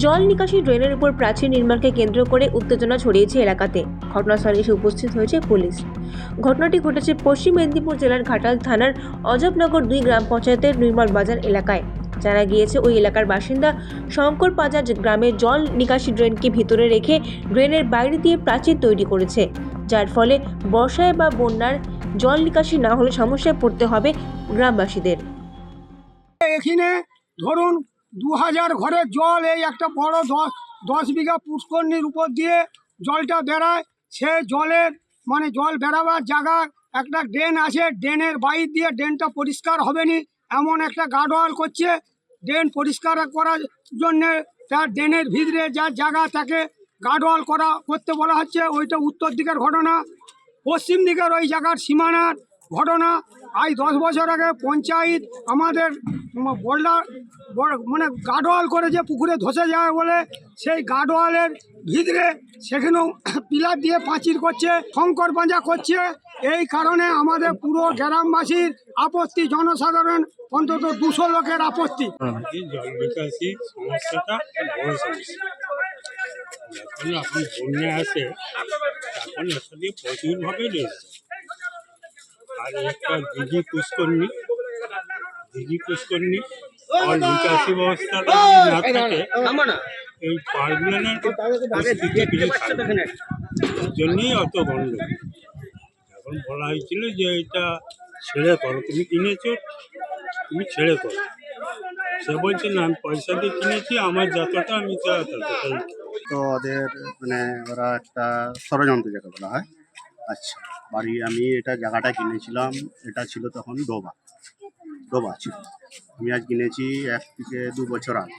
জল নিকাশি ড্রেনের উপর প্রাচীর নির্মাণকে কেন্দ্র করে উত্তেজনা ছড়িয়েছে এলাকাতে। ঘটনাস্থলে এসে উপস্থিত হয়েছে পুলিশ। ঘটনাটি ঘটেছে পশ্চিম মেদিনীপুর জেলার ঘাটাল থানার অজবনগর দুই গ্রাম পঞ্চায়েতের নির্মল বাজার এলাকায়। জানা গিয়েছে, ওই এলাকার বাসিন্দা শঙ্কর পাজার গ্রামে জল নিকাশি ড্রেনকে ভিতরে রেখে ড্রেনের বাইরে দিয়ে প্রাচীর তৈরি করেছে, যার ফলে বর্ষায় বা বন্যার জল নিকাশি না হলে সমস্যায় পড়তে হবে গ্রামবাসীদের। এখানে ধরুন দু হাজার ঘরের জল, এই একটা বড় দশ দশ বিঘা পুষ্করণীর উপর দিয়ে জলটা বেড়ায়। সে জলের মানে জল বেড়াবার জায়গা, একটা ড্রেন আছে, ড্রেনের বাইর দিয়ে ড্রেনটা পরিষ্কার হবে নি এমন একটা গার্ডওয়াল করছে, ড্রেন পরিষ্কার করার জন্যে তার ড্রেনের ভিতরে যা জায়গা তাকে গার্ডওয়াল করা, করতে বলা হচ্ছে। ওইটা উত্তর দিকের ঘটনা। পশ্চিম দিকের ওই জায়গার সীমানার ঘটনা। আজ দশ বছর আগে পঞ্চায়েত আমাদের বোল্ডার মানে গার্ডওয়াল করে যে পুকুরে ধসে যায় বলে, সেই গার্ডওয়ালের ভিতরে সেখানেও পিলার দিয়ে পাঁচির করছে, শঙ্কর পাঁজা করছে। এই কারণে আমাদের পুরো গ্রামবাসীর আপত্তি, জনসাধারণ অন্তত দুশো লোকের আপত্তি। এখন বন্যা আসে তখন দিয়ে প্রচুরভাবে রয়েছে আর একটা দিঘি পুষ্করণী দিঘি পুষ্করণী জল নিকাশি ব্যবস্থাটা যদি না থাকে এই। এর জন্যই অত গন্ড এখন বলা হয়েছিল যে এটা ছেড়ে করো তুমি কিনেছো তুমি ছেড়ে করো সে বলছে না আমি পয়সা দিয়ে কিনেছি আমার যতটা আমি ততটাই। তো ওদের মানে ওরা একটা ষড়যন্ত্র যেটা বলা হয় আচ্ছা বাড়ি আমি এটা জায়গাটা কিনেছিলাম, এটা ছিল তখন ডোবা। ডোবা ছিল। আমি আজ কিনেছি এক থেকে দু বছর আগে।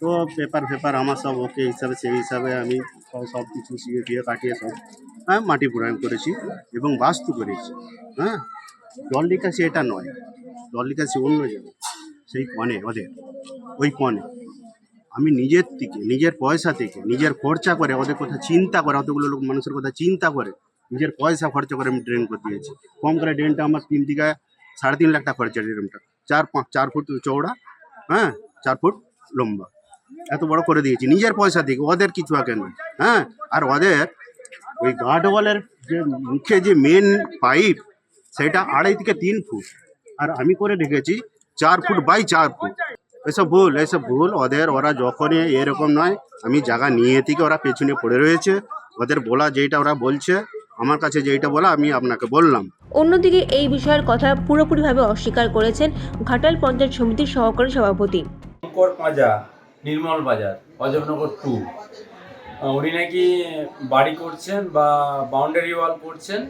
তো পেপার ফেপার আমার সব ওকে হিসাবে, সেই হিসাবে আমি সব কিছু শিখে ফিয়ে কাটিয়ে সব হ্যাঁ মাটি প্রয়োগ করেছি এবং বাস্তু করেছি হ্যাঁ। জল নিকাশি এটা নয়, জল নিকাশি অন্য জায়গায়। সেই কনে, ওদের, ওই কনে। আমি নিজের থেকে, নিজের পয়সা থেকে, নিজের খরচা করে, ওদের কথা চিন্তা করে, অতগুলো লোক, মানুষের কথা চিন্তা করে নিজের পয়সা খরচা করে আমি ড্রেন করে দিয়েছি। কম করে ড্রেনটা আমার তিন থেকে সাড়ে তিন লাখ টাকা খরচা ড্রেনটা চার পাঁচ চার ফুট চৌড়া হ্যাঁ? চার ফুট লম্বা। এত বড় করে দিয়েছি। নিজের পয়সা থেকে ওদের কিছু নয় হ্যাঁ? আর ওদের ওই গার্ডওয়ালের যে মুখে যে মেন পাইপ সেটা আড়াই থেকে তিন ফুট। আর আমি করে রেখেছি চার ফুট বাই চার ফুট। এসব ভুল এসব ভুল। ওদের, ওরা যখনই এরকম নয়, আমি জায়গা নিয়ে থেকে ওরা পেছনে পড়ে রয়েছে। ওদের বলা যেটা ওরা বলছে আমার কাছে যেইটা বলা আমি আপনাকে বললাম। অন্যদিকে এই বিষয়ের কথা পুরোপুরিভাবে অস্বীকার করেছেন ঘাটাল পঞ্চায়েত সমিতির সহকারী সভাপতি। শঙ্কর পাঁজা নির্মল বাজার অজবনগর টু উনি নাকি বাড়ি করছেন বা বাউন্ডারি ওয়াল করছেন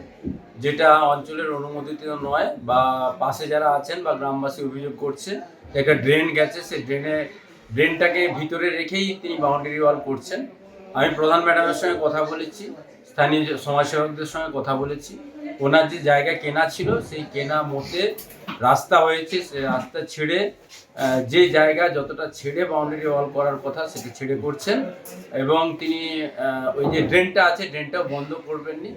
যেটা অঞ্চলের অনুমোদিত নয় বা পাশে যারা আছেন বা গ্রামবাসী অভিযোগ করছে একটা ড্রেন গেছে সেই ড্রেনে ড্রেনটাকে ভিতরে রেখেই তিনি বাউন্ডারি ওয়াল করছেন। আমি প্রধান ম্যাডামের সঙ্গে কথা বলেছি। স্থানীয় সমাজসেবকদের সঙ্গে কথা বলেছি। ওনার যে জায়গা কেনা ছিল, সেই কেনা মতে রাস্তা হয়েছে, সে রাস্তা ছেড়ে যে জায়গা যতটা ছেড়ে বাউন্ডারি ওয়াল করার কথা সেটা ছেড়ে করছেন এবং তিনি ওই যে ড্রেনটা আছে, ড্রেনটাও বন্ধ করবেননি।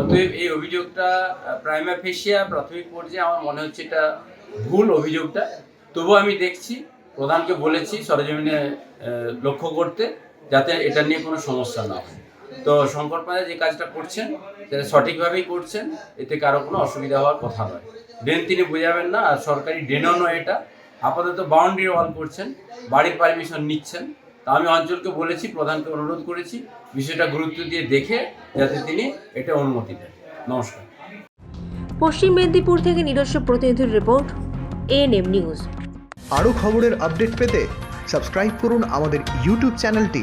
অতএব এই অভিযোগটা প্রাইমা ফেসিয়া প্রাথমিক পর্যায়ে আমার মনে হচ্ছে এটা ভুল অভিযোগটা। তবুও আমি দেখছি, প্রধানকে বলেছি সরজমিনে লক্ষ্য করতে যাতে এটা নিয়ে কোনো সমস্যা না হয়। তো শঙ্কর পাঁজা যে কাজটা করছেন সেটা সঠিকভাবেই করছেন এতে কারও কোনো অসুবিধা হওয়ার কথা নয়। ড্রেন তিনি বোঝাবেন না আর সরকারি ড্রেনও নয় এটা। আপাতত বাউন্ডারি ওয়াল করছেন বাড়ির পারমিশন নিচ্ছেন। তা আমি অঞ্চলকে বলেছি প্রধানকে অনুরোধ করেছি বিষয়টা গুরুত্ব দিয়ে দেখে যাতে তিনি এটা অনুমতি দেন। নমস্কার। পশ্চিম মেদিনীপুর থেকে নিজস্ব প্রতিনিধির রিপোর্ট এএনএম নিউজ আরও খবরের আপডেট পেতে সাবস্ক্রাইব করুন আমাদের ইউটিউব চ্যানেলটি